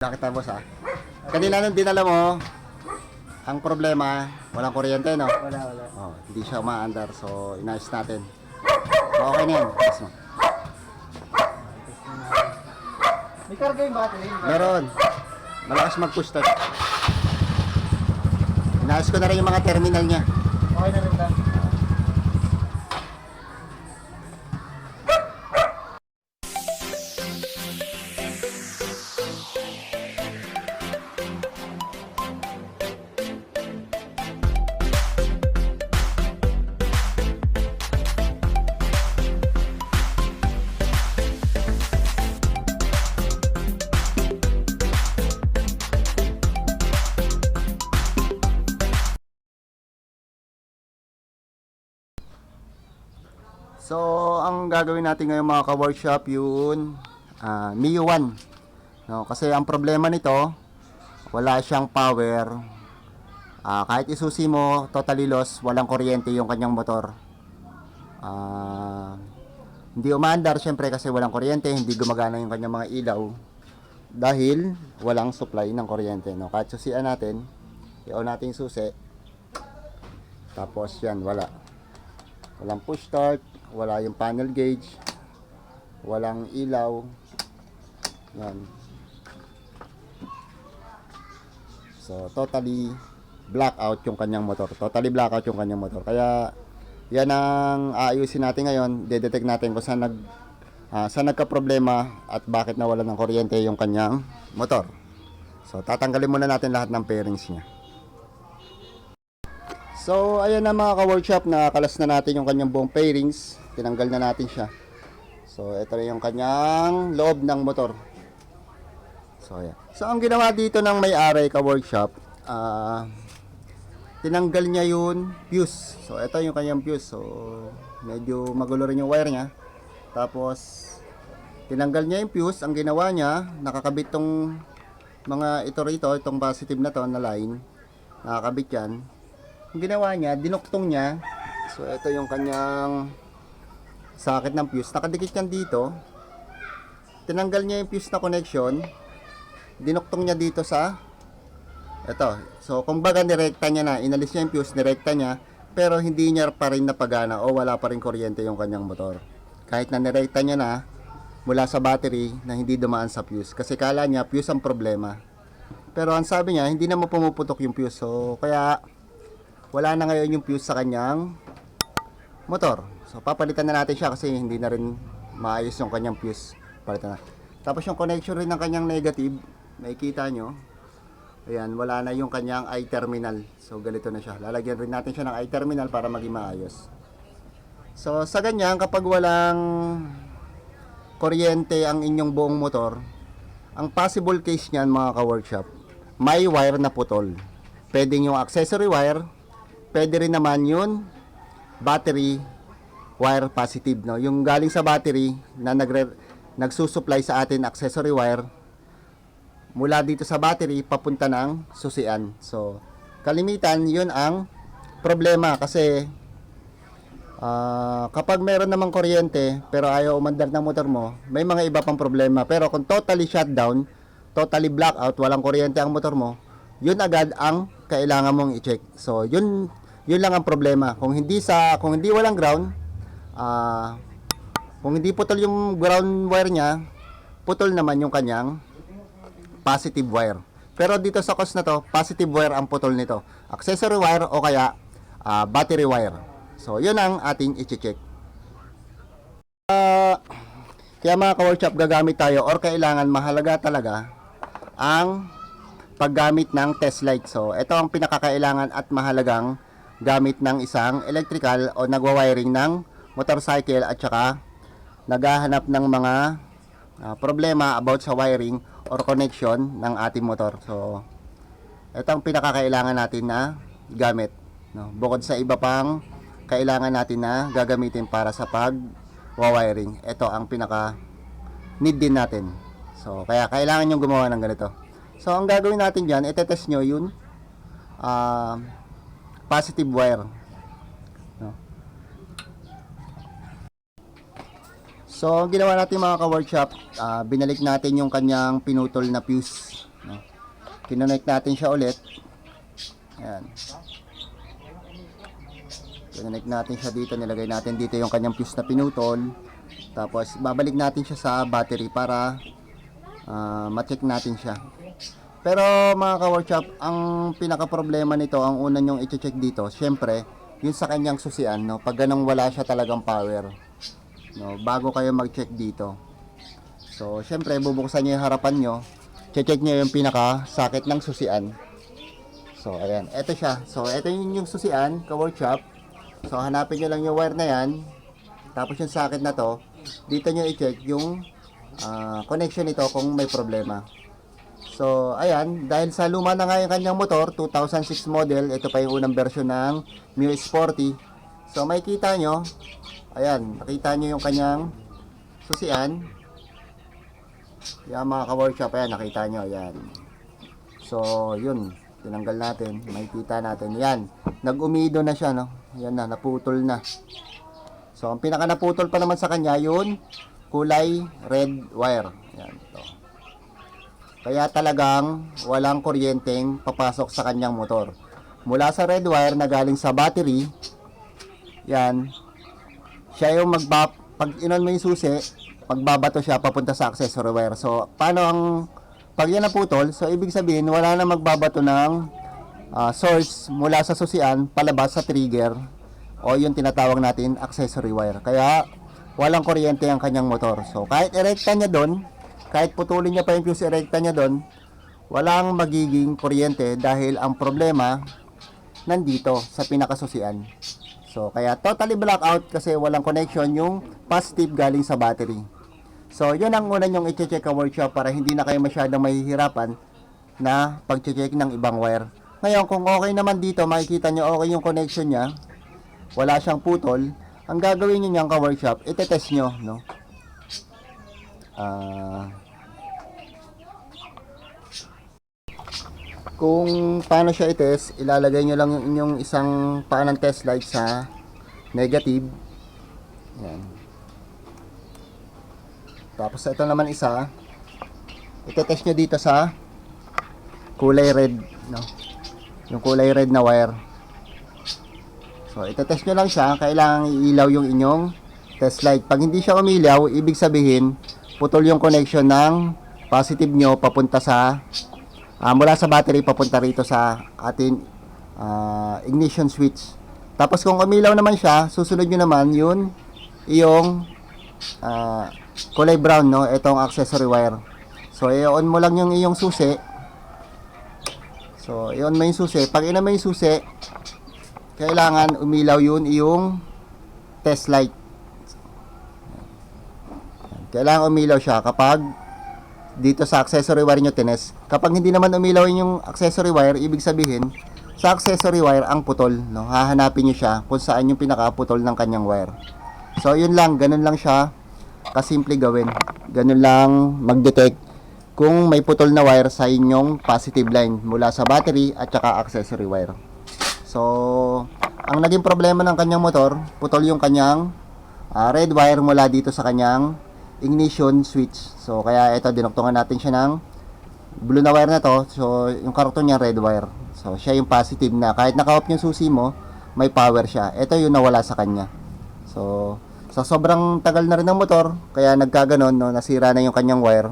Nakita boss ha? Kanina nung dinala mo, ang problema, walang kuryente no? Wala, wala. Oh, hindi siya umaandar, so inayos natin. So, okay na yan. Yes, mo. May karga yung battery. Meron. Malakas mag-push start. Inayos ko na rin yung mga terminal niya. Okay na rin ba? So, ang gagawin natin ngayon mga ka-workshop, yun, ah, Mio 1. No, kasi ang problema nito, wala siyang power. Ah, kahit isusi mo, totally loss, walang kuryente yung kanyang motor. Ah, hindi umaandar syempre kasi walang kuryente, hindi gumagana yung kanyang mga ilaw dahil walang supply ng kuryente. No? Kahit susian natin, i-on natin susi, tapos yan, wala. Walang push start, wala yung panel gauge, walang ilaw. Yan. So, totally blackout yung kanyang motor. Totally blackout yung kanyang motor. Kaya, yan ang aayusin natin ngayon. Dedetect natin kung saan nag ah, saan nagka-problema at bakit nawala ng kuryente yung kanyang motor. So, tatanggalin muna natin lahat ng pairings niya. So, ayan na mga ka-workshop, nakakalas na natin yung kanyang buong pairings. Tinanggal na natin siya. So, ito na yung kanyang loob ng motor. So, ayan. So, ang ginawa dito ng may-ari ka-workshop, ah, tinanggal niya yung fuse. So, ito yung kanyang fuse. So, medyo magulo rin yung wire niya. Tapos, tinanggal niya yung fuse. Ang ginawa niya, nakakabit tong mga ito rito, itong positive na to na line. Nakakabit yan. Ang ginawa niya, dinuktong niya. So, ito yung kanyang socket ng fuse. Nakadikit yan dito. Tinanggal niya yung fuse na connection. Dinuktong niya dito sa ito. So, kumbaga nirekta niya na. Inalis niya yung fuse, nirekta niya. Pero hindi niya pa rin napagana o wala pa rin kuryente yung kanyang motor. Kahit na nirekta niya na mula sa battery na hindi dumaan sa fuse. Kasi kala niya fuse ang problema. Pero ang sabi niya, hindi naman pumuputok yung fuse. So, kaya wala na ngayon yung fuse sa kanyang motor. So, papalitan na natin siya kasi hindi na rin maayos yung kanyang fuse. Palitan na. Tapos yung connection rin ng kanyang negative, makikita nyo, ayan, wala na yung kanyang I-terminal. So, ganito na siya. Lalagyan rin natin siya ng I-terminal para maging maayos. So, sa ganyan, kapag walang kuryente ang inyong buong motor, ang possible case niyan mga ka-workshop, may wire na putol. Pwede yung accessory wire, pwede rin naman yun. Battery wire positive no? Yung galing sa battery na nagre nagsusupply sa atin accessory wire mula dito sa battery papunta ng susian. So kalimitan yun ang problema kasi ah, kapag meron namang kuryente pero ayaw umandar ng motor mo may mga iba pang problema. Pero kung totally shutdown totally blackout walang kuryente ang motor mo yun agad ang kailangan mong i-check. So yun yun lang ang problema. Kung hindi sa kung hindi walang ground ah kung hindi putol yung ground wire niya putol naman yung kanyang positive wire. Pero dito sa cost na to positive wire ang putol nito. Accessory wire o kaya ah, battery wire. So yun ang ating i-check. Ah, kaya mga ka-workshop gagamit tayo or kailangan mahalaga talaga ang paggamit ng test light. So, ito ang pinakakailangan at mahalagang gamit ng isang electrical o nagwa-wiring ng motorcycle at saka naghahanap ng mga ah, problema about sa wiring or connection ng ating motor. So, ito ang pinakakailangan natin na gamit. No? Bukod sa iba pang kailangan natin na gagamitin para sa pag wiring. Ito ang pinaka need din natin. So, kaya kailangan nyo gumawa ng ganito. So, ang gagawin natin dyan, itetest nyo yun ah, positive wire. So, ginawa natin mga ka-workshop, ah, binalik natin yung kanyang pinutol na fuse. No? Kinonect natin siya ulit. Ayan. Kinonect natin siya dito. Nilagay natin dito yung kanyang fuse na pinutol. Tapos, babalik natin siya sa battery para ah, ma-check natin siya. Pero mga ka-workshop, ang pinaka problema nito, ang una nyong i-check dito, syempre, yun sa kanyang susian, no? Pag ganang wala siya talagang power, no? Bago kayo mag-check dito. So, syempre, bubuksan nyo yung harapan nyo, check nyo yung pinaka sakit ng susian. So, ayan, eto siya. So, eto yun yung susian, ka-workshop. So, hanapin nyo lang yung wire na yan. Tapos yung sakit na to, dito nyo i-check yung ah, connection nito kung may problema. So, ayan, dahil sa luma na nga yung kanyang motor, 2006 model, ito pa yung unang version ng Mio Sporty. So, makikita nyo, ayan, nakita nyo yung kanyang susian. Yan mga ka-workshop, ayan, nakita nyo, ayan. So, yun, tinanggal natin, makikita natin, yan, nag-umido na siya, no? Yan na, naputol na. So, ang pinaka naputol pa naman sa kanya, yun, kulay red wire. Yan, to. Kaya talagang walang kuryenteng papasok sa kanyang motor. Mula sa red wire na galing sa battery, yan, siya yung magba, pag inon mo yung susi, pagbabato siya papunta sa accessory wire. So, paano ang, pag yan naputol, so ibig sabihin, wala na magbabato ng ah, source mula sa susian, palabas sa trigger, o yung tinatawag natin accessory wire. Kaya, walang kuryente ang kanyang motor. So, kahit erekta niya doon, kahit putulin niya pa yung fuse erecta niya doon, walang magiging kuryente dahil ang problema nandito sa pinakasusian. So, kaya totally blackout kasi walang connection yung positive galing sa battery. So, yun ang una nyong i-check sa workshop para hindi na kayo masyadong mahihirapan na pag-check ng ibang wire. Ngayon, kung okay naman dito, makikita nyo okay yung connection niya, wala siyang putol, ang gagawin nyo niyang ka-workshop, itetest nyo, no? Ah, kung paano siya i-test, ilalagay nyo lang yung inyong isang paa ng test light sa negative. Yan. Tapos ito naman isa, ite-test nyo dito sa kulay red, no? Yung kulay red na wire. So, ite-test nyo lang siya, kailangan ilaw yung inyong test light. Pag hindi siya umilaw, ibig sabihin, putol yung connection ng positive nyo papunta sa ah, mula sa battery papunta rito sa ating ah, ignition switch. Tapos kung umilaw naman siya, susunod nyo naman yun yung ah, kulay brown, no? Itong accessory wire. So, i-on mo lang yung iyong susi. So, i-on mo yung susi. Pag ina mo yung susi, kailangan umilaw yun yung test light. Kailangan umilaw siya kapag dito sa accessory wire nyo tines. Kapag hindi naman umilaw yung accessory wire, ibig sabihin, sa accessory wire ang putol. No? Hahanapin nyo siya kung saan yung pinakaputol ng kanyang wire. So, yun lang. Ganun lang siya kasimple gawin. Ganun lang mag-detect kung may putol na wire sa inyong positive line mula sa battery at saka accessory wire. So, ang naging problema ng kanyang motor, putol yung kanyang ah, red wire mula dito sa kanyang ignition switch. So, kaya ito, dinuktungan natin siya ng blue na wire na to. So, yung karton niya red wire. So, siya yung positive na. Kahit naka-off yung susi mo, may power siya. Ito yung nawala sa kanya. So, sa sobrang tagal na rin ng motor, kaya nagkaganon, no, nasira na yung kanyang wire.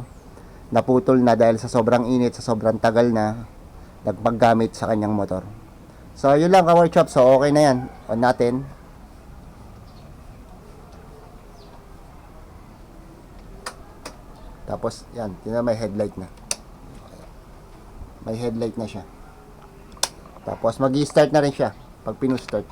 Naputol na dahil sa sobrang init, sa sobrang tagal na nagpaggamit sa kanyang motor. So, yun lang ka-workshop. So, okay na yan. On natin. Tapos, yan. Tingnan may headlight na. May headlight na siya. Tapos, mag-start na rin siya. Pag pinu-start.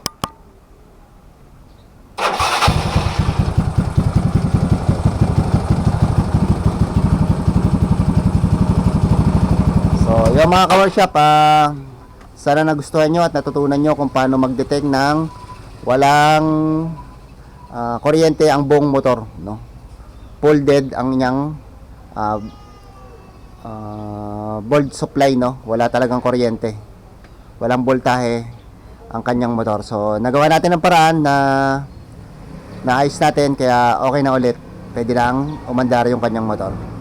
So, yung mga ka-workshop, ah, sana nagustuhan nyo at natutunan nyo kung paano mag-detect ng walang ah, kuryente ang buong motor. No? Full dead ang inyang ah, ah, volt supply. No? Wala talagang kuryente. Walang voltahe ang kanyang motor. So, nagawa natin ng paraan na naayos natin kaya okay na ulit. Pwede lang umandar yung kanyang motor.